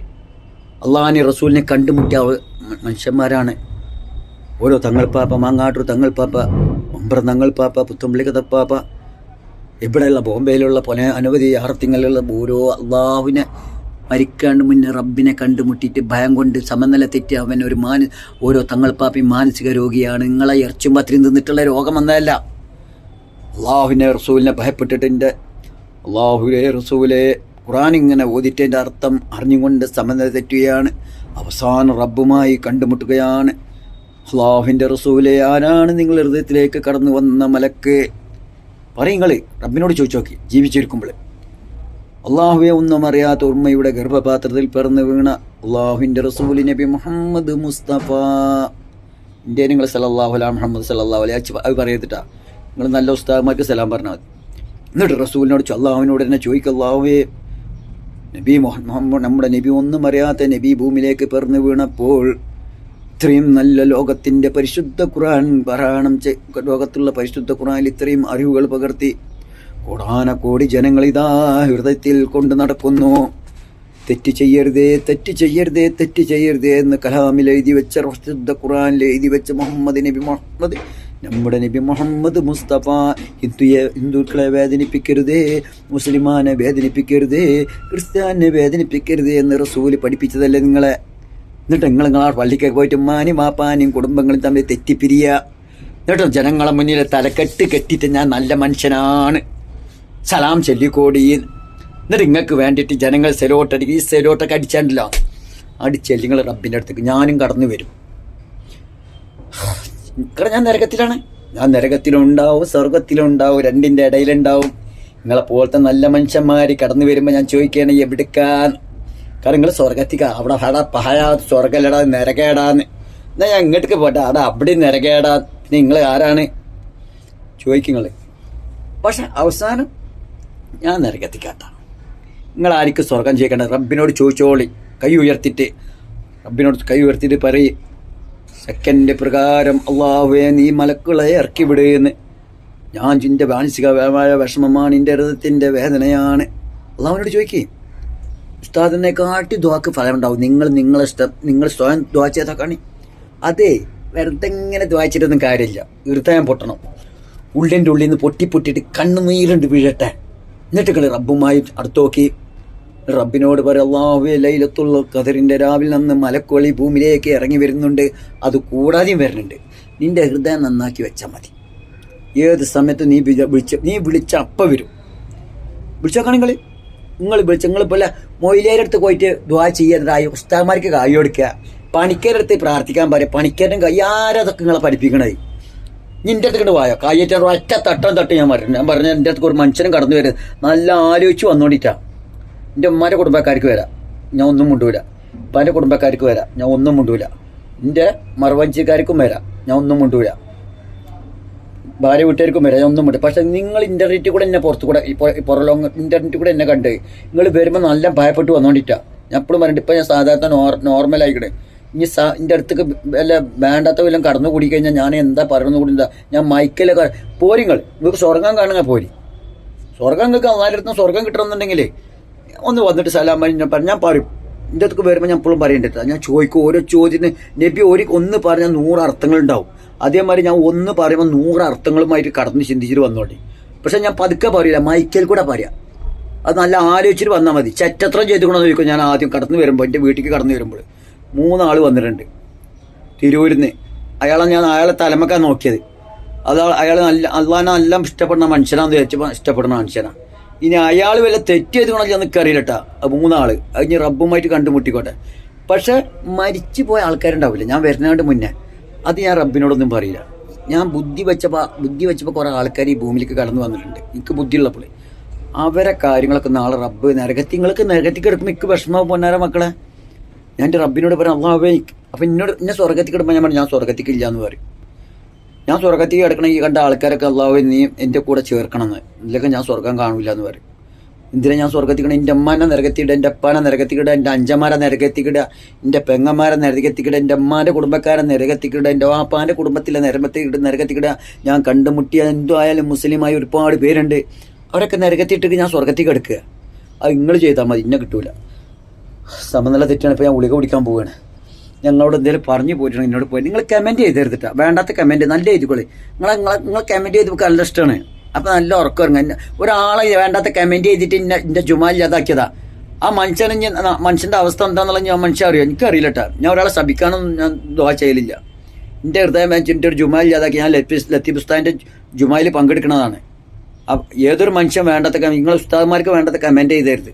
അള്ളാഹാനെ റസൂലിനെ കണ്ടുമുട്ടിയ മനുഷ്യന്മാരാണ്. ഓരോ തങ്ങൾപ്പാപ്പ മാങ്ങാട്ടൂർ തങ്ങൾപ്പാപ്പ മമ്പ്ര തങ്ങൾപ്പാപ്പ പുത്തമ്പള്ളി കഥപ്പാപ്പ ഇവിടെയുള്ള ബോംബെയിലുള്ള പല അനവധി ആർത്തിങ്ങളിലുള്ള ഓരോ അള്ളാഹുവിനെ മരിക്കാണ്ട് മുന്നേ റബ്ബിനെ കണ്ടുമുട്ടിയിട്ട് ഭയം കൊണ്ട് സമനില തെറ്റി അവൻ ഒരു മാന ഓരോ തങ്ങൾപ്പാപ്പി മാനസിക രോഗിയാണ്. നിങ്ങളെ ഇറച്ചും പത്രിയും തിന്നിട്ടുള്ള രോഗം വന്നതല്ല. അള്ളാഹുവിനെ റസൂലിനെ ഭയപ്പെട്ടിട്ട് എന്റെ അള്ളാഹുലെ റസൂലെ ഖുറാൻ ഇങ്ങനെ ഓതിറ്റതിന്റെ അർത്ഥം അറിഞ്ഞുകൊണ്ട് സമനില തെറ്റുകയാണ്. അവസാന റബ്ബുമായി കണ്ടുമുട്ടുകയാണ്. അള്ളാഹുവിന്റെ റസൂലെ ആരാണ് നിങ്ങൾ ഹൃദയത്തിലേക്ക് കടന്നു വന്ന മലക്ക്? പറയുങ്ങൾ റബ്ബിനോട് ചോദിച്ചു നോക്കി ജീവിച്ചിരിക്കുമ്പോൾ. അള്ളാഹുവെ ഒന്നും അറിയാത്ത ഉമ്മയുടെ ഗർഭപാത്രത്തിൽ പിറന്നു വീണ അള്ളാഹുവിന്റെ റസൂൽ നബി മുഹമ്മദ് മുസ്തഫ. ഇന്ത്യ നിങ്ങൾ സലല്ലാഹു അല മുഹമ്മദ് സല്ലാഹു അലൈ അത് പറയത്തിട്ടാ. നിങ്ങൾ നല്ല ഉസ്താദ്മാർക്ക് സലാം പറഞ്ഞാൽ മതി. എന്നിട്ട് റസൂലിനോട് അള്ളാഹുവിനോട് തന്നെ ചോദിക്കല്ലാവേ നബി മുഹമ്മദ് നമ്മുടെ നബി ഒന്നും അറിയാത്ത നബി ഭൂമിയിലേക്ക് പിറന്നു വീണപ്പോൾ ഇത്രയും നല്ല ലോകത്തിന്റെ പരിശുദ്ധ ഖുർആൻ പാരായണം ലോകത്തുള്ള പരിശുദ്ധ ഖുർആനിൽ ഇത്രയും അറിവുകൾ പകർത്തി കോടാനക്കോടി ജനങ്ങൾ ഇതാ ഹൃദയത്തിൽ കൊണ്ട് നടക്കുന്നു. തെറ്റ് ചെയ്യരുതേ തെറ്റ് ചെയ്യരുതേ തെറ്റ് ചെയ്യരുതേ എന്ന് കലാമിൽ എഴുതി വെച്ച പ്രസിദ്ധ ഖുർആനിൽ എഴുതി വെച്ച മുഹമ്മദ് നബി മുഹമ്മദ് നമ്മുടെ നബി മുഹമ്മദ് മുസ്തഫ ഹിന്ദുയെ ഹിന്ദുക്കളെ വേദനിപ്പിക്കരുതേ മുസ്ലിമാനെ വേദനിപ്പിക്കരുതേ ക്രിസ്ത്യാനെ വേദനിപ്പിക്കരുതേ എന്ന് റസൂൽ പഠിപ്പിച്ചതല്ലേ നിങ്ങളെ? എന്നിട്ട് നിങ്ങൾ നിങ്ങളാ പള്ളിക്കൊക്കെ പോയിട്ട് ഉമ്മാനും മാപ്പാനും കുടുംബങ്ങളും തമ്മിൽ തെറ്റിപ്പിരിയ. എന്നിട്ട് ജനങ്ങളെ മുന്നിൽ തലക്കെട്ട് കെട്ടിയിട്ട് ഞാൻ നല്ല മനുഷ്യനാണ്. സലാം ചൊല്ലിക്കോടി. എന്നിട്ട് നിങ്ങൾക്ക് വേണ്ടിയിട്ട് ജനങ്ങൾ സെലോട്ടടിക്കും ഈ സെലോട്ടൊക്കെ അടിച്ചാണ്ടല്ലോ. അടിച്ചെല്ലി നിങ്ങൾ റബ്ബിന്റെ അടുത്തേക്ക് ഞാനും കടന്നു വരും. കാരണം ഞാൻ നരകത്തിലാണ്. ഞാൻ നരകത്തിലുണ്ടാവും സ്വർഗത്തിലുണ്ടാവും രണ്ടിന്റെ ഇടയിലുണ്ടാവും. നിങ്ങളെ പോലത്തെ നല്ല മനുഷ്യന്മാർ കടന്നു വരുമ്പോൾ ഞാൻ ചോദിക്കുകയാണ് എവിടുക്കാൻ കാരണം നിങ്ങൾ സ്വർഗത്തിക്ക അവിടെ ഹടാ പഹയാ സ്വർഗല്ലടാ നരകേടാന്ന്. എന്നാൽ ഞാൻ ഇങ്ങോട്ടേക്ക് പോട്ടെ. അവിടെ അവിടെ നരകേടാ. പിന്നെ നിങ്ങൾ ആരാണ്? ചോദിക്കും പക്ഷെ അവസാനം ഞാൻ നരകത്തിക്കാത്ത. നിങ്ങൾ ആർക്കും സ്വർഗം ചെയ്യിക്കേണ്ട. റബ്ബിനോട് ചോദിച്ചോളി. കൈ ഉയർത്തിയിട്ട് റബ്ബിനോട് കൈ ഉയർത്തിയിട്ട് പറയും. സെക്കൻഡ് പ്രകാരം അള്ളാഹുവെ നീ മലക്കുകളെ ഇറക്കി വിടുകയെന്ന് ഞാൻ ചിന്റെ മാനസികമായ വിഷമമാണ് എന്റെ ഹൃദയത്തിന്റെ വേദനയാണ്. അള്ളാഹുവിനോട് ചോദിക്കേ ഉസ്താദിനെ കാട്ടി ദ്വാക്ക് ഫലം ഉണ്ടാവും നിങ്ങൾ നിങ്ങളെ ഇഷ്ടം നിങ്ങൾ സ്വയം ദ്വാ ചെയ്താൽ കാണി. അതെ വെറുതെ ഇങ്ങനെ ദ്വായിച്ചിട്ടൊന്നും കാര്യമില്ല. ഹൃദയം പൊട്ടണം. ഉള്ളിന്റെ ഉള്ളിൽ നിന്ന് പൊട്ടി പൊട്ടിയിട്ട് കണ്ണുനീരുണ്ട് വീഴട്ടെ. എന്നിട്ട് നിങ്ങൾ റബ്ബുമായി അടുത്ത് നോക്കി. റബ്ബിനോട് പറ അള്ളാഹുവെ ലൈലത്തുള്ള കതിറിന്റെ രാവിലെ നിന്ന് മലക്കോളി ഭൂമിയിലേക്ക് ഇറങ്ങി വരുന്നുണ്ട്. അത് കൂടാതെയും വരുന്നുണ്ട്. നിന്റെ ഹൃദയം നന്നാക്കി വെച്ചാൽ മതി. ഏത് സമയത്ത് നീ വിളിച്ച നീ വിളിച്ച അപ്പ വരും. വിളിച്ചോക്കണം നിങ്ങൾ വിളിച്ച നിങ്ങൾ പോലെ മൊയിലേരുടെ അടുത്ത് പോയിട്ട് ദ്വാ ചെയ്യേണ്ടതായി ഉസ്താമാർക്ക് കായ് കൊടുക്കുക. പണിക്കാരുടെ അടുത്ത് പ്രാർത്ഥിക്കാൻ പറയാം പണിക്കാരൻ കൈ ആരതൊക്കെ നിങ്ങളെ പഠിപ്പിക്കണേ നിന്റെ അടുത്ത് കണ്ട് പോയോ കായ്യേറ്റ ഒറ്റ തട്ടം തട്ട് ഞാൻ പറഞ്ഞു ഞാൻ പറഞ്ഞ എന്റെ അടുത്ത് ഒരു മനുഷ്യനും കടന്നു വരുന്നത് നല്ല ആലോചിച്ച് വന്നോണ്ടിട്ടാ. എന്റെ ഉമ്മാന്റെ കുടുംബക്കാർക്ക് വരാം. ഞാൻ ഒന്നും മുണ്ടൂല. ഉപ്പാന്റെ കുടുംബക്കാർക്ക് വരാം. ഞാൻ ഒന്നും മുണ്ടൂല. എന്റെ മറുവഞ്ചിക്കാർക്കും വരാം. ഞാൻ ഒന്നും മുണ്ടൂല. ഭാര്യ വീട്ടുകാർക്കും വരാം. ഞാൻ ഒന്നും മുണ്ട് പക്ഷെ നിങ്ങൾ ഇന്റർനെറ്റ് കൂടെ എന്നെ പുറത്തു കൂടെ പുറലോങ് ഇന്റർനെറ്റ് കൂടെ എന്നെ കണ്ട് നിങ്ങൾ വരുമ്പോൾ നല്ല ഭയപ്പെട്ട് വന്നോണ്ടിട്ടാ. ഞാൻ എപ്പോഴും പറഞ്ഞിട്ട് ഇപ്പം ഞാൻ സാധാരണ നോർ നോർമൽ ആയിക്കണേ. ഇനി സാ എന്റെ അടുത്തേക്ക് വല്ല വേണ്ടാത്ത വല്ലതും കടന്നു കൂടി കഴിഞ്ഞാൽ ഞാൻ എന്താ പറയുന്നത് കൂടി എന്താ ഞാൻ മൈക്കിലൊക്കെ പോരിങ്ങൾ നിങ്ങൾക്ക് സ്വർഗം കാണുക പോരി സ്വർഗം നിങ്ങൾക്ക് നാലിടത്തും സ്വർഗം കിട്ടണമെന്നുണ്ടെങ്കിൽ ഒന്ന് വന്നിട്ട് സലാം പറഞ്ഞ പറഞ്ഞ് ഞാൻ പറയും. എന്റെ അടുത്ത് വരുമ്പോൾ ഞാൻ ഇപ്പോഴും പറയേണ്ടത് ഞാൻ ചോദിക്കും ഓരോ ചോദ്യത്തിന്. നബി ഒരു ഒന്ന് പറഞ്ഞാൽ നൂറ് അർത്ഥങ്ങൾ ഉണ്ടാവും അതേമാതിരി ഞാൻ ഒന്ന് പറയുമ്പോൾ നൂറ് അർത്ഥങ്ങളുമായിട്ട് കടന്ന് ചിന്തിച്ചിട്ട് വന്നോട്ടെ. പക്ഷെ ഞാൻ പതുക്കെ പറയില്ല. മൈക്കൽ കൂടെ പറയാം. അത് നല്ല ആലോചിച്ചിട്ട് വന്നാൽ മതി. ചറ്റത്രം ചെയ്തുകൊണ്ടെന്ന് ചോദിക്കും ഞാൻ ആദ്യം കടന്നു വരുമ്പോൾ എന്റെ വീട്ടിലേക്ക് കടന്നു വരുമ്പോൾ മൂന്നാൾ വന്നിട്ടുണ്ട്. തിരൂരിൽ നിന്ന് അയാളെ ഞാൻ അയാളെ തലമക്കാൻ നോക്കിയത്. അത് അയാൾ നല്ല അതുപോലെ നല്ല ഇഷ്ടപ്പെടുന്ന മനുഷ്യനാന്ന് വിചാരിച്ചപ്പോൾ ഇഷ്ടപ്പെടുന്ന മനുഷ്യനാണ് ഇനി അയാൾ വല്ല തെറ്റ് കൊണ്ടല്ലോ എനിക്കറിയില്ല കേട്ടാ മൂന്നാൾ. അത് ഇനി റബ്ബുമായിട്ട് കണ്ടുമുട്ടിക്കോട്ടെ. പക്ഷെ മരിച്ചു പോയ ആൾക്കാരുണ്ടാവില്ല? ഞാൻ വരുന്നതിന്റെ മുന്നേ. അത് ഞാൻ റബ്ബിനോടൊന്നും പറയില്ല. ഞാൻ ബുദ്ധി വെച്ചപ്പോൾ ബുദ്ധി വെച്ചപ്പോൾ കുറേ ആൾക്കാർ ഈ ഭൂമിയിലേക്ക് കടന്നു വന്നിട്ടുണ്ട്. എനിക്ക് ബുദ്ധിയുള്ളപ്പോൾ അവരെ കാര്യങ്ങളൊക്കെ നാളെ റബ്ബ് നരകത്തി നിങ്ങൾക്ക് നരകത്തി കിടക്കുമ്പോൾ എനിക്ക് വിഷമം പൊന്നാര മക്കളെ. ഞാൻ എന്റെ റബ്ബിനോട് പറയാം അള്ളാഹേ അപ്പം എന്നോട് എന്നെ സ്വർഗത്തിൽ കിടക്കുമ്പോൾ ഞാൻ പറഞ്ഞു ഞാൻ സ്വർഗത്തിക്കില്ല എന്ന് പറയും. ഞാൻ സ്വർഗത്തിൽ കിടക്കണമെങ്കിൽ കണ്ട ആൾക്കാരൊക്കെ അള്ളാഹു നീ എന്റെ കൂടെ ചേർക്കണം എന്ന് ഇല്ലെങ്കിൽ ഞാൻ സ്വർഗം കാണില്ല എന്ന് പറയും. എന്തിനാ ഞാൻ സ്വർഗത്തിക്കണം എന്റെ അമ്മാനെ നിരകത്തിയിട എന്റെ അപ്പാനെ നിരകത്തിക്കിട എന്റെ അഞ്ചന്മാരെ നിരകത്തിക്കിട എന്റെ പെങ്ങന്മാരെ നിരകത്തിക്കിട എന്റെ അമ്മാന്റെ കുടുംബക്കാരെ നിരകത്തിക്കിട എന്റെ വാപ്പാന്റെ കുടുംബത്തിലെ നിരമത്തിക്കിട നിരകത്തിക്കിട ഞാൻ കണ്ടുമുട്ടിയ എന്തോ ആയാലും മുസ്ലിമായി ഒരുപാട് പേരുണ്ട്. അവരൊക്കെ നിരകത്തിയിട്ട് ഞാൻ സ്വർഗത്തിൽ കിടക്കുക. അത് നിങ്ങൾ ചെയ്താൽ മതി ഇന്നെ കിട്ടൂല. സമനില തെറ്റാണ് ഇപ്പോൾ ഞാൻ ഉളിക കുടിക്കാൻ പോവുകയാണ് ഞങ്ങളോട് എന്തെങ്കിലും പറഞ്ഞു പോയിട്ടുണ്ടെങ്കിൽ എന്നോട് പോയി. നിങ്ങൾ കമന്റ് ചെയ്തെടുത്തിട്ടാ വേണ്ടാത്ത കമന്റ് നല്ല എഴുതിക്കോളി. നിങ്ങളെ നിങ്ങളെ നിങ്ങൾ കമന്റ് ചെയ്ത് നമുക്ക് നല്ല ഇഷ്ടമാണ്. അപ്പം നല്ല ഉറക്കം ഇറങ്ങും. ഒരാളെ വേണ്ടാത്ത കമന്റ് ചെയ്തിട്ട് ഇന്ന എന്റെ ജുമാലില്ലാതാക്കിയതാ ആ മനുഷ്യനെ ഞാൻ മനുഷ്യന്റെ അവസ്ഥ എന്താണെന്നുള്ള ഞാൻ മനുഷ്യൻ അറിയാം? എനിക്കറിയില്ല കേട്ടോ ഞാൻ ഒരാളെ ശപിക്കാനൊന്നും ഞാൻ ദോഹ ചെയ്യലില്ല. എന്റെ ഹൃദയം എന്റെ ഒരു ജുമാലില്ലാതാക്കി ഞാൻ ലത്തീഫ് ലത്തീഫ് ഉസ്താദിന്റെ ജുമായിൽ പങ്കെടുക്കുന്നതാണ് ഏതൊരു മനുഷ്യൻ വേണ്ടാത്ത നിങ്ങൾ ഉസ്താദ്മാർക്ക് വേണ്ടാത്ത കമന്റ് ചെയ്തരുത്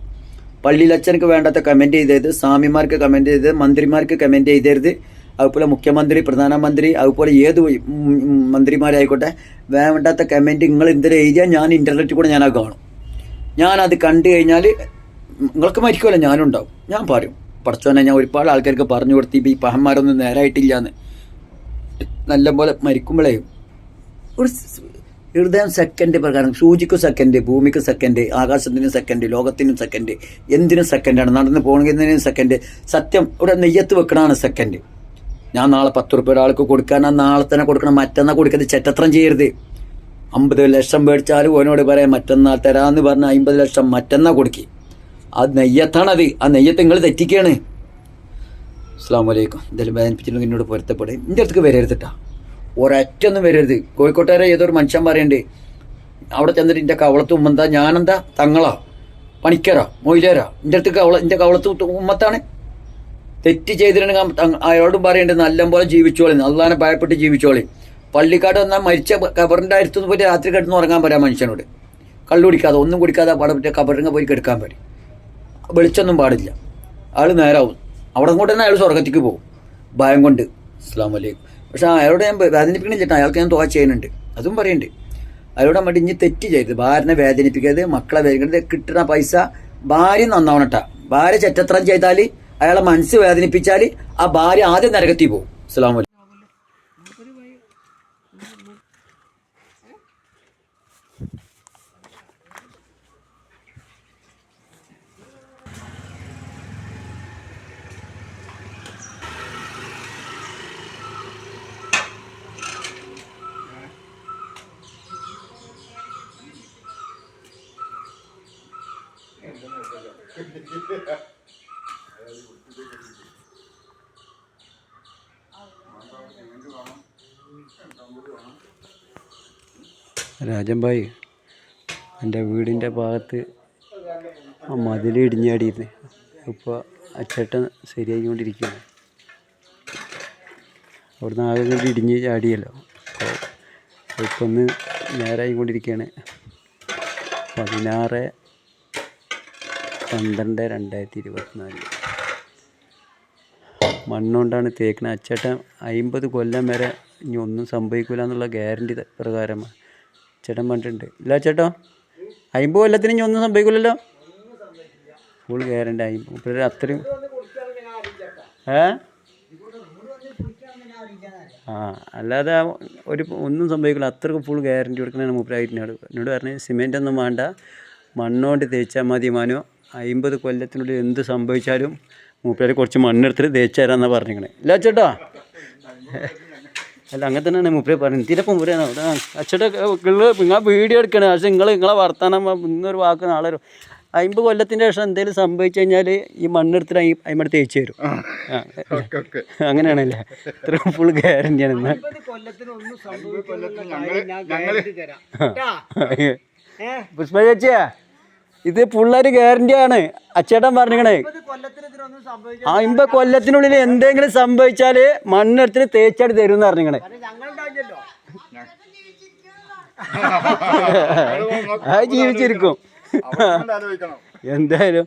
പള്ളിയിലച്ഛനക്ക് വേണ്ടാത്ത കമന്റ് ചെയ്തത് സ്വാമിമാർക്ക് കമന്റ് ചെയ്തത് മന്ത്രിമാർക്ക് കമന്റ് ചെയ്തരുത്. അതുപോലെ മുഖ്യമന്ത്രി പ്രധാനമന്ത്രി അതുപോലെ ഏത് മന്ത്രിമാരായിക്കോട്ടെ വേണ്ടാത്ത കമന്റ് നിങ്ങൾ എന്തിനാ എഴുതിയാൽ ഞാൻ ഇന്റർനെറ്റിൽ കൂടെ ഞാനത് കാണും. ഞാനത് കണ്ടു കഴിഞ്ഞാൽ നിങ്ങൾക്ക് മരിക്കുമല്ലോ ഞാനുണ്ടാവും ഞാൻ പറയും പഠിച്ചോനെ ഞാൻ ഒരുപാട് ആൾക്കാർക്ക് പറഞ്ഞു കൊടുത്തി ഈ പഹന്മാരൊന്നും നേരായിട്ടില്ല എന്ന് നല്ലപോലെ മരിക്കുമ്പോഴേ ഒരു ഹൃദയം സെക്കൻഡ് പ്രകാരം സൂചിക്കും സെക്കൻഡ് ഭൂമിക്ക് സെക്കൻഡ് ആകാശത്തിനും സെക്കൻഡ് ലോകത്തിനും സെക്കൻഡ് എന്തിനും സെക്കൻഡാണ് നടന്ന് പോകണമെന്നതിനും സെക്കൻഡ്? സത്യം ഇവിടെ നെയ്യത്ത് വെക്കണമാണ് സെക്കൻഡ്. ഞാൻ നാളെ പത്ത് റുപ്യ ഒരാൾക്ക് കൊടുക്കാൻ നാളെ തന്നെ കൊടുക്കണം. മറ്റന്നാൾ കൊടുക്കരുത്. ചെറ്റത്രം ചെയ്യരുത്. അമ്പത് ലക്ഷം മേടിച്ചാലും ഓനോട് പറയാം മറ്റന്നാൾ തരാമെന്ന് പറഞ്ഞ അമ്പത് ലക്ഷം മറ്റന്നാൾ കൊടുക്കി. അത് നെയ്യത്താണത്. ആ നെയ്യത്ത് നിങ്ങൾ തെറ്റിക്കുകയാണ് അസ്സാം വലൈക്കും എന്തായാലും വേദനിപ്പിച്ചിട്ടുണ്ടെങ്കിൽ എന്നോട് പൊരുത്തപ്പെടും. എന്റെ അടുത്തേക്ക് വരരുതിട്ടാ ഒരൊറ്റൊന്നും വരരുത്. കോഴിക്കോട്ടുകാരെ ഏതൊരു മനുഷ്യൻ പറയണ്ടേ അവിടെ ചെന്നിട്ട് എന്റെ കവളത്ത് ഉമ്മന്താ ഞാനെന്താ? തങ്ങളാ പണിക്കരാ മൊയിലേരാ? എന്റെ അടുത്ത് കവള എന്റെ കവളത്ത് ഉമ്മത്താണ്. തെറ്റ് ചെയ്തിട്ടുണ്ടെങ്കിൽ അയാളോടും പറയേണ്ടത് നല്ലപോലെ ജീവിച്ചോളി നല്ലതാണ് ഭയപ്പെട്ട് ജീവിച്ചോളി. പള്ളിക്കാട് വന്നാൽ മരിച്ച കബറിന്റെ അടുത്തുനിന്ന് പോയി രാത്രി കിടന്ന് ഉറങ്ങാൻ പറയാം മനുഷ്യനോട്. കള്ളു കുടിക്കാതെ ഒന്നും കുടിക്കാതെ പടം കബറിങ്ങ പോയി കിടക്കാൻ പറയും വെളിച്ചൊന്നും പാടില്ല. ആൾ നേരാവും. അവിടെ കൊണ്ട് തന്നെ അയാൾ സ്വർഗത്തേക്ക് പോകും. ഭയം കൊണ്ട്. അസ്സാം വലൈക്കും പക്ഷെ അയാളോട് ഞാൻ വേദനിപ്പിക്കണില്ല ചേട്ടാ അയാൾക്ക് ഞാൻ തോക ചെയ്യുന്നുണ്ട്. അതും പറയുന്നുണ്ട് അയാളോട് നമ്മൾ ഇനി തെറ്റ് ചെയ്ത് ഭാര്യനെ വേദനിപ്പിക്കരുത് മക്കളെ വേദനിക്കരുത് കിട്ടുന്ന പൈസ ഭാര്യ നന്നാവണട്ടാ ഭാര്യ ചെറ്റത്രം ചെയ്താൽ അയാളെ മനസ്സ് വേദനിപ്പിച്ചാൽ ആ ഭാര്യ ആദ്യം നരകത്തിൽ പോകും. അസ്സാം വലൈക്കും രാജൻഭായി എന്റെ വീടിന്റെ ഭാഗത്ത് ആ മതിൽ ഇടിഞ്ഞാടിയിരുന്നു. ഇപ്പോൾ അച്ചേട്ടൻ ശരിയായിക്കൊണ്ടിരിക്കുകയാണ്. അവിടുന്ന് ആകെ കൂടി ഇടിഞ്ഞ് ചാടിയല്ലോ. അപ്പോൾ ഇപ്പം ഒന്ന് നേരായിക്കൊണ്ടിരിക്കുകയാണ്. പതിനാറ് പന്ത്രണ്ട് രണ്ടായിരത്തി ഇരുപത്തിനാല് മണ്ണുകൊണ്ടാണ് തേക്കുന്നത് അച്ചേട്ടൻ അമ്പത് കൊല്ലം വരെ ഇനി ഒന്നും സംഭവിക്കില്ല എന്നുള്ള ഗ്യാരണ്ടി പ്രകാരമാണ്. ചേട്ടൻ പറഞ്ഞിട്ടുണ്ട്. ഇല്ല ചേട്ടോ. അമ്പത് എല്ലാത്തിനും ഒന്നും സംഭവിക്കില്ലല്ലോ ഫുൾ ഗ്യാരണ്ടി അമ്പത് ഇപ്പോഴൊരു അത്രയും ഏ? ആ അല്ലാതെ ഒരു ഒന്നും സംഭവിക്കില്ല അത്രയ്ക്ക് ഫുൾ ഗ്യാരണ്ടി കൊടുക്കണതാണ് മൂപ്പരായിട്ടിനോട് എന്നോട് പറഞ്ഞ് സിമെന്റ് ഒന്നും വേണ്ട. മണ്ണുകൊണ്ട് തേച്ചാൽ മതി മാനോ. അമ്പത് കൊല്ലത്തിനുള്ളിൽ എന്ത് സംഭവിച്ചാലും മൂപ്പരാർ കുറച്ച് മണ്ണെടുത്തിട്ട് തേച്ചു തരാമെന്നാണ് പറഞ്ഞിരിക്കണേ. ഇല്ല ചേട്ടാ. അല്ല അങ്ങനെ തന്നെയാണ് മൂപ്പര് പറഞ്ഞത്. തീരെ മൂപ്പരാണ് അവിടെ അച്ഛന്റെ നിങ്ങൾ വീഡിയോ എടുക്കണേ. പക്ഷെ നിങ്ങൾ നിങ്ങളെ വർത്താനം ഇന്നൊരു വാക്ക് നാളെ ഒരു അമ്പത് കൊല്ലത്തിന്റെ ശേഷം എന്തെങ്കിലും സംഭവിച്ചു കഴിഞ്ഞാൽ ഈ മണ്ണെടുത്തിട്ട് അതിമടെ തേച്ച് തരും. ആ. Okay okay. അങ്ങനെയാണല്ലേ? ഇത്ര ഫുൾ ഗ്യാരണ്ടിയാണ് എന്നാൽ പുഷ്പ ചേച്ചിയാ? ഇത് പിള്ളേർ ഗ്യാരണ്ടിയാണ് അച്ചേട്ടൻ പറഞ്ഞിക്കണേ ആ ഇമ്പ കൊല്ലത്തിനുള്ളിൽ എന്തെങ്കിലും സംഭവിച്ചാൽ മണ്ണെടുത്തിന് തേച്ചാടി തരും എന്ന് പറഞ്ഞിക്കണേ അത് ജീവിച്ചിരിക്കും. എന്തായാലും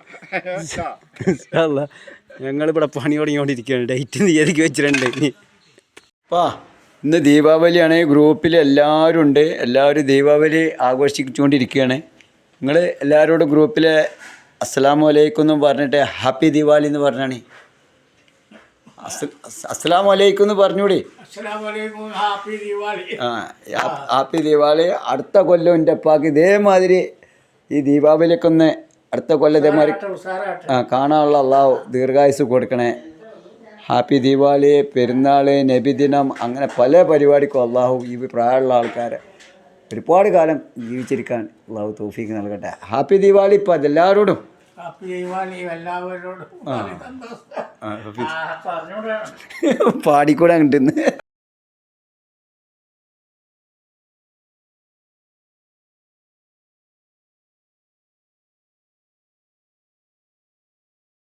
ഞങ്ങളിവിടെ പണി തുടങ്ങിക്കൊണ്ടിരിക്കുകയാണ്. ഡേറ്റ് തീയതിക്ക് വെച്ചിട്ടുണ്ട് ഇനി. അപ്പാ ഇന്ന് ദീപാവലിയാണ്. ഗ്രൂപ്പിൽ എല്ലാവരും ഉണ്ട്. എല്ലാവരും ദീപാവലി ആഘോഷിച്ചുകൊണ്ടിരിക്കുകയാണ്. നിങ്ങൾ എല്ലാവരോടും ഗ്രൂപ്പിൽ അസ്സലാമു അലൈക്കും എന്ന് പറഞ്ഞിട്ട് ഹാപ്പി ദിവാലി എന്ന് പറഞ്ഞാണ്. അസ്സലാമു അലൈക്കും എന്ന് പറഞ്ഞൂടി. ആ ഹാപ്പി ദീപാവലി അടുത്ത കൊല്ലം എന്റെ അപ്പാക്ക് ഇതേമാതിരി ഈ ദീപാവലിയൊക്കെ ഒന്ന് അടുത്ത കൊല്ലം ഇതേമാതിരി ആ കാണാനുള്ള അള്ളാഹു ദീർഘായുസ് കൊടുക്കണേ. ഹാപ്പി ദീപാവലി പെരുന്നാൾ നബിദിനം അങ്ങനെ പല പരിപാടിക്കും അള്ളാഹു ഈ പ്രായമുള്ള ആൾക്കാരെ ഒരുപാട് കാലം ജീവിച്ചിരിക്കാൻ അള്ളാഹു തോഫീക്ക് നൽകട്ടെ. ഹാപ്പി ദീപാവലി ഇപ്പം അതെല്ലാവരോടും ഹാപ്പി ദീപാവലി എല്ലാവരോടും. പാടിക്കൂടെ കണ്ടിന്ന്